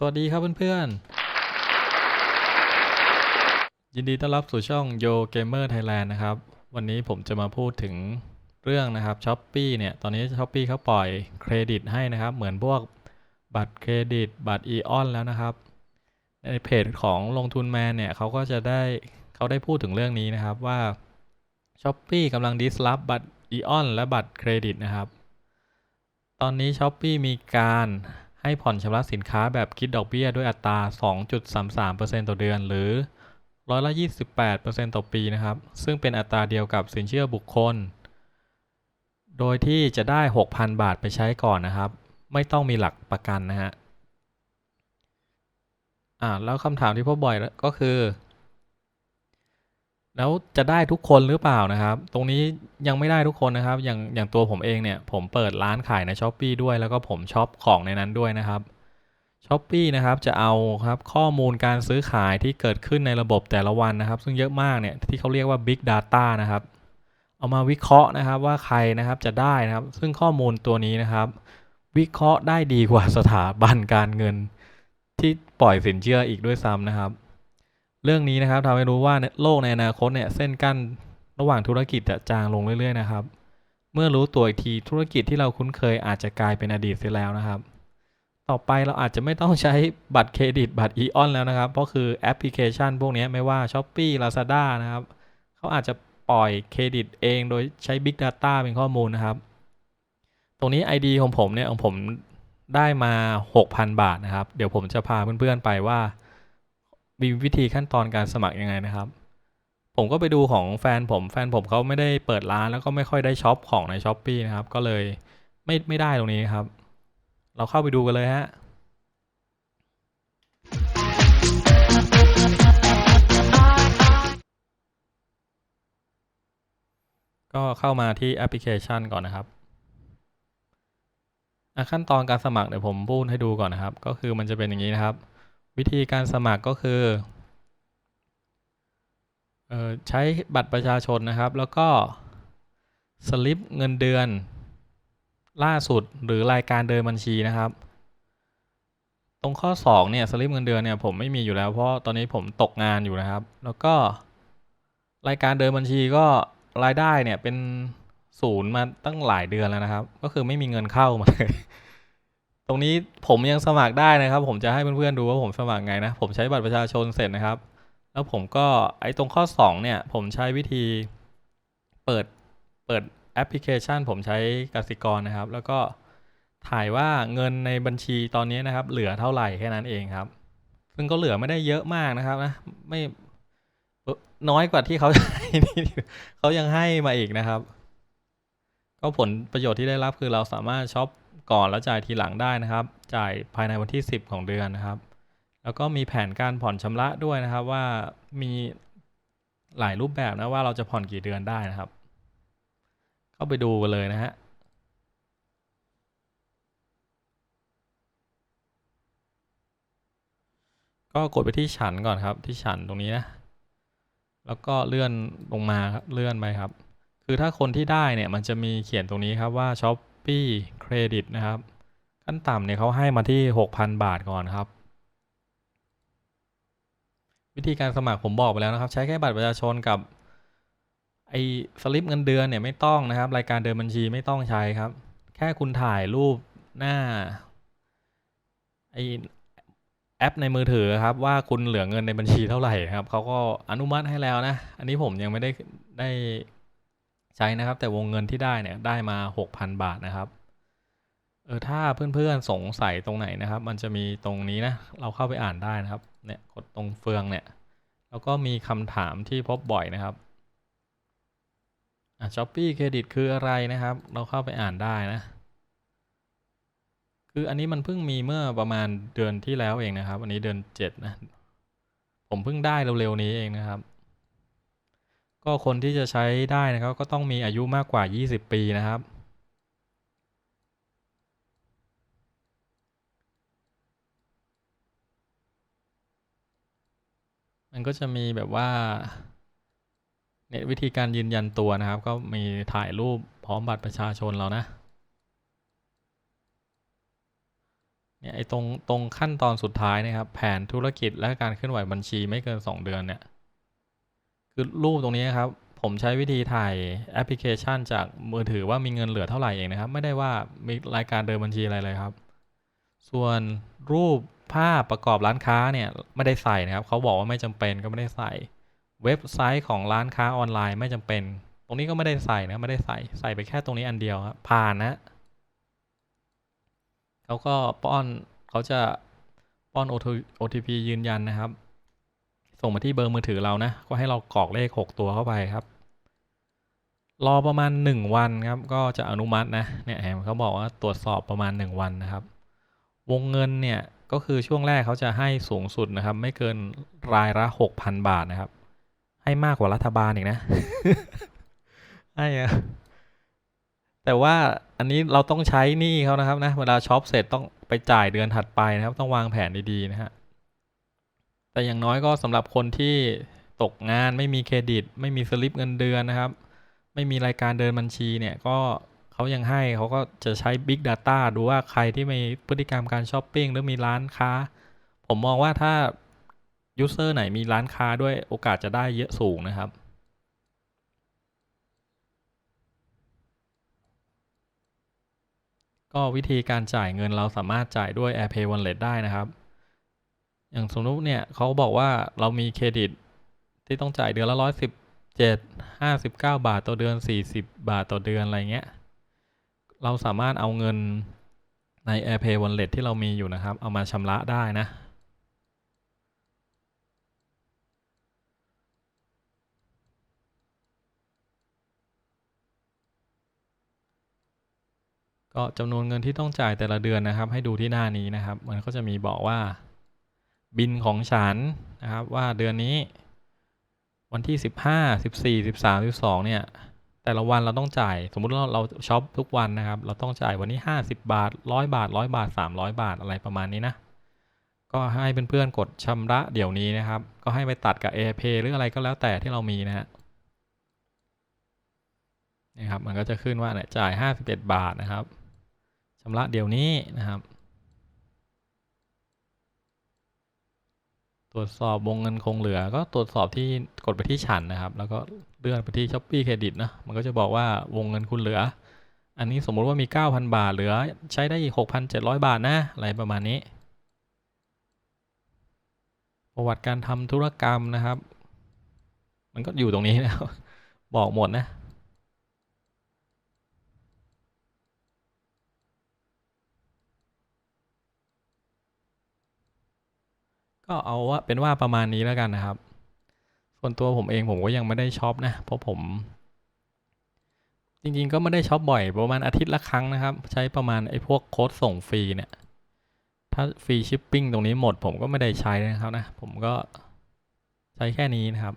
สวัสดีครับเพื่อนๆ ยินดีต้อนรับสู่ช่อง Yo Gamer Thailand นะครับ วันนี้ผมจะมาพูดถึงเรื่องนะครับ s h อ p e e เนี่ย ตอนนี้ s h อ p e e เขาปล่อยเครดิตให้นะครับ เหมือนพวกบัตรเครดิต บัตร EON แล้วนะครับ ในเพจของลงทุนแมนเนี่ยเขาก็จะได้เขาได้พูดถึงเรื่องนี้นะครับว่า s h อ p e e กำลัง disrupt บัตร EON และบัตรเครดิตนะครับ ตอนนี้ s h อ p e e มีการ ให้ผ่อนชำระสินค้าแบบคิดดอกเบี้ยด้วยอัตรา 2.33%ต่อเดือน หรือร้อยละ28%ต่อปีนะครับ ซึ่งเป็นอัตราเดียวกับสินเชื่อบุคคล โดยที่จะได้ 6,000 บาทไปใช้ก่อนนะครับ ไม่ต้องมีหลักประกันนะฮะอ่าแล้วคำถามที่พบบ่อยก็คือ แล้วจะได้ทุกคนหรือเปล่านะครับ ตรงนี้ยังไม่ได้ทุกคนนะครับ อย่างอย่างตัวผมเองเนี่ย ผมเปิดร้านขายใน s h อ p e e ด้วย แล้วก็ผมช็อปของในนั้นด้วยนะครับ s h อ p e e นะครับจะเอาครับข้อมูลการซื้อขายที่เกิดขึ้นในระบบแต่ละวันนะครับ ซึ่งเยอะมากเนี่ยที่เขาเรียกว่า Big Data นะครับ เอามาวิเคราะห์นะครับว่าใครนะครับจะได้นะครับ ซึ่งข้อมูลตัวนี้นะครับ วิเคราะห์ได้ดีกว่าสถาบันการเงิน ที่ปล่อยสินเชื่ออีกด้วยซ้ำนะครับ เรื่องนี้นะครับทำให้รู้ว่าโลกในอนาคตเนี่ยเส้นกั้นระหว่างธุรกิจจะจางลงเรื่อยๆนะครับ เมื่อรู้ตัวอีกทีธุรกิจที่เราคุ้นเคยอาจจะกลายเป็นอดีตเสียแล้วนะครับ ต่อไปเราอาจจะไม่ต้องใช้บัตรเครดิตบัตร e-on แล้วนะครับ เพราะคือแอปพลิเคชันพวกนี้ไม่ว่า Shopee Lazada นะครับ เขาอาจจะปล่อยเครดิตเองโดยใช้ Big Data เป็นข้อมูลนะครับ ตรงนี้ ID ของผมเนี่ยของผมได้มา 6,000 บาทนะครับ เดี๋ยวผมจะพาเพื่อนๆไปว่า มีวิธีขั้นตอนการสมัครยังไงนะครับ ผมก็ไปดูของแฟนผม แฟนผมเขาไม่ได้เปิดร้านแล้วก็ไม่ค่อยได้ช็อปของใน s h อ p e e นะครับ ก็เลยไม่ไม่ได้ตรงนี้ครับ เราเข้าไปดูกันเลยฮะก็เข้ามาที่แอปพลิเคชันก่อนนะครับ ขั้นตอนการสมัครเดี๋ยวผมพูดให้ดูก่อนนะครับ ก็คือมันจะเป็นอย่างนี้นะครับ วิธีการสมัครก็คือออใช้บัตรประชาชนนะครับ แล้วก็สลิปเงินเดือน ล่าสุดหรือรายการเดินบัญชีนะครับ ตรงข้อ2เนี่ยสลิปเงินเดือนเนี่ยผมไม่มีอยู่แล้วเพราะตอนนี้ผมตกงานอยู่นะครับ แล้วก็รายการเดินบัญชีก็รายได้เนี่ยเป็นศูนย์มาตั้งหลายเดือนแล้วนะครับ ก็คือไม่มีเงินเข้ามาเลย ตรงนี้ผมยังสมัครได้นะครับ ผมจะให้เพื่อนๆดูว่าผมสมัครไงนะ ผมใช้บัตรประชาชนเสร็จนะครับ แล้วผมก็ไอ้ตรงข้อ 2 เนี่ย ผมใช้วิธีเปิดเปิดแอปพลิเคชัน ผมใช้กสิกรนะครับ แล้วก็ถ่ายว่าเงินในบัญชีตอนนี้นะครับ เหลือเท่าไหร่แค่นั้นเองครับ ซึ่งก็เหลือไม่ได้เยอะมากนะครับนะไม่น้อยกว่าที่เขาเขายังให้มาอีกนะครับ ก็ผลประโยชน์ที่ได้รับคือเราสามารถช็อป ก่อนแล้วจ่ายทีหลังได้นะครับ จ่ายภายในวันที่ 10 ของเดือนนะครับ แล้วก็มีแผนการผ่อนชำระด้วยนะครับว่ามีหลายรูปแบบนะว่าเราจะผ่อนกี่เดือนได้นะครับ เข้าไปดูกันเลยนะฮะก็กดไปที่ฉันก่อนครับ ที่ฉันตรงนี้นะแล้วก็เลื่อนลงมาเลื่อนไปครับ คือถ้าคนที่ได้เนี่ยมันจะมีเขียนตรงนี้ครับว่า s h อ p e e เครดิตนะครับ ขั้นต่ำเนี่ยเขาให้มาที่ 6,000 บาทก่อนครับ วิธีการสมัครผมบอกไปแล้วนะครับ ใช้แค่บัตรประชาชนกับไอ้สลิปเงินเดือนเนี่ยไม่ต้องนะครับ รายการเดินบัญชีไม่ต้องใช้ครับ แค่คุณถ่ายรูปหน้าไอแอปในมือถือครับ ว่าคุณเหลือเงินในบัญชีเท่าไหร่ครับเขาก็อนุมัติให้แล้วนะ อันนี้ผมยังไม่ได้ได้ ใช้นะครับ แต่วงเงินที่ได้เนี่ยได้มา 6,000 บาทนะครับเออถ้าเพื่อนๆสงสัยตรงไหนนะครับ มันจะมีตรงนี้นะ เราเข้าไปอ่านได้นะครับเนี่ยกดตรงเฟืองเนี่ย แล้วก็มีคำถามที่พบบ่อยนะครับอะช้อปปี้เครดิตคืออะไรนะครับ เราเข้าไปอ่านได้นะ คืออันนี้มันเพิ่งมีเมื่อประมาณเดือนที่แล้วเองนะครับ อันนี้เดือนเจ็ดนะผมเพิ่งได้เร็วๆนี้เองนะครับ ก็คนที่จะใช้ได้นะครับ ก็ต้องมีอายุมากกว่า 20 ปีนะครับมันก็จะมีแบบว่าเนี่ยวิธีการยืนยันตัวนะครับ ก็มีถ่ายรูปพร้อมบัตรประชาชนเรานะเนี่ยไอ้ตรงตรงขั้นตอนสุดท้ายนะครับ แผนธุรกิจและการเคลื่อนไหวบัญชีไม่เกิน 2 เดือนเนี่ย คือรูปตรงนี้ครับ ผมใช้วิธีถ่ายแอปพลิเคชัน จากมือถือว่ามีเงินเหลือเท่าไหร่เองนะครับ ไม่ได้ว่ามีรายการเดินบัญชีอะไรเลยครับ ส่วนรูปภาพประกอบร้านค้าเนี่ยไม่ได้ใส่นะครับ เขาบอกว่าไม่จำเป็นก็ไม่ได้ใส่ เว็บไซต์ของร้านค้าออนไลน์ไม่จำเป็น ตรงนี้ก็ไม่ได้ใส่นะไม่ได้ใส่ใส่ไปแค่ตรงนี้อันเดียวครับผ่านนะเขาก็ป้อนเขาจะป้อน OTP ยืนยันนะครับ ส่งมาที่เบอร์มือถือเรานะ ก็ให้เรากรอกเลข 6 ตัวเข้าไปครับ รอประมาณ 1 วันครับ ก็จะอนุมัตินะ เนี่ยเห็นเขาบอกว่าตรวจสอบประมาณ 1 วันนะครับ วงเงินเนี่ยก็คือช่วงแรกเขาจะให้สูงสุดนะครับ ไม่เกินรายละ 6,000 บาทนะครับ ให้มากกว่ารัฐบาลอีกนะให้อะแต่ว่าอันนี้เราต้องใช้หนี้เขานะครับนะ เวลาช็อปเสร็จต้องไปจ่ายเดือนถัดไปนะครับ ต้องวางแผนดีๆนะฮะ แต่อย่างน้อยก็สำหรับคนที่ตกงานไม่มีเครดิต ไม่มีสลิปเงินเดือนนะครับ ไม่มีรายการเดินบัญชีเนี่ยก็เขายังให้เขาก็จะใช้ Big Data ดูว่าใครที่มีพฤติกรรมการช้อปปิ้งหรือมีร้านค้า ผมมองว่าถ้ายูเซอร์ไหนมีร้านค้าด้วยโอกาสจะได้เยอะสูงนะครับก็วิธีการจ่ายเงินเราสามารถจ่ายด้วย AirPay Wallet ได้นะครับ อย่างสมมติเนี่ยเขาบอกว่าเรามีเครดิตที่ต้องจ่ายเดือนละร้อยสิบเจ็ดห้าสิบเก้าบาทต่อเดือนสี่สิบบาทต่อเดือนอะไรเงี้ย เราสามารถเอาเงินใน AirPay Wallet ที่เรามีอยู่นะครับ เอามาชำระได้นะ ก็จำนวนเงินที่ต้องจ่ายแต่ละเดือนนะครับ ให้ดูที่หน้านี้นะครับ มันก็จะมีบอกว่า บินของฉันนะครับว่าเดือนนี้ วันที่สิบห้าสิบสี่สิบสามสิบสองเนี่ยแต่ละวันเราต้องจ่ายสมมุติเราเราช็อปทุกวันนะครับ เราต้องจ่ายวันนี้ห้าสิบบาทร้อยบาทร้อยบาทสามร้อยบาทอะไรประมาณนี้นะก็ให้เพื่อนๆกดชำระเดี๋ยวนี้นะครับ ก็ให้ไปตัดกับ AirPay หรืออะไรก็แล้วแต่ที่เรามีนะฮะนี่ครับมันก็จะขึ้นว่าเนี่ยจ่ายห้าสิบเอ็ดบาทนะครับชำระเดี๋ยวนี้นะครับ ตรวจสอบวงเงินคงเหลือ ก็ตรวจสอบที่กดไปที่ฉันนะครับ แล้วก็เลื่อนไปที่ช้อปปี้เครดิตนะมันก็จะบอกว่าวงเงินคุณเหลือ อันนี้สมมุติว่ามี 9,000 บาทเหลือ ใช้ได้อีก 6,700 บาทนะ อะไรประมาณนี้ ประวัติการทำธุรกรรมนะครับ มันก็อยู่ตรงนี้แล้วบอกหมดนะ ก็เอาว่าเป็นว่าประมาณนี้แล้วกันนะครับ ส่วนตัวผมเองผมก็ยังไม่ได้ช็อปนะ เพราะผม จริงๆก็ไม่ได้ช็อปบ่อย ประมาณอาทิตย์ละครั้งนะครับ ใช้ประมาณไอ้พวกโค้ดส่งฟรีเนี่ย ถ้าฟรีชิปปิ้งตรงนี้หมด ผมก็ไม่ได้ใช้นะครับนะ ผมก็ใช้แค่นี้นะครับ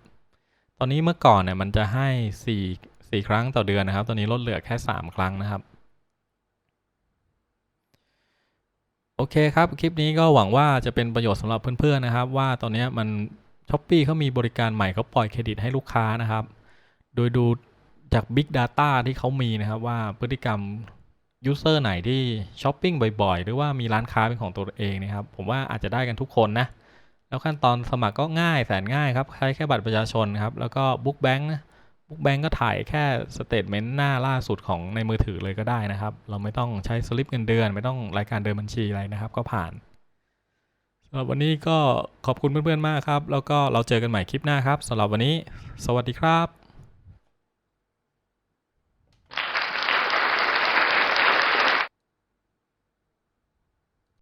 ตอนนี้เมื่อก่อนเนี่ยมันจะให้สี่สี่ครั้งต่อเดือนนะครับ ตอนนี้ลดเหลือแค่สามครั้งนะครับ โอเคครับ คลิปนี้ก็หวังว่าจะเป็นประโยชน์สำหรับเพื่อนๆนะครับ ว่าตอนนี้มันช้อปปีเขามีบริการใหม่เขาปล่อยเครดิตให้ลูกค้านะครับ โดยดูจาก Big Data ที่เขามีนะครับว่าพฤติกรรมยูเซอร์ไหนที่ช้อปปิ้งบ่อยๆ หรือว่ามีร้านค้าเป็นของตัวเองนะครับ ผมว่าอาจจะได้กันทุกคนนะ แล้วขั้นตอนสมัครก็ง่ายแสนง่ายครับ ใช้แค่บัตรประชาชนครับ แล้วก็บุ๊กแบงค์นะ บุ๊กแบงก์ก็ถ่ายแค่สเตทเมนต์หน้าล่าสุดของในมือถือเลยก็ได้นะครับ เราไม่ต้องใช้สลิปเงินเดือน ไม่ต้องรายการเดินบัญชีอะไรนะครับ ก็ผ่านสำหรับวันนี้ก็ขอบคุณเพื่อนๆมากครับ แล้วก็เราเจอกันใหม่คลิปหน้าครับสำหรับวันนี้ สวัสดีครับ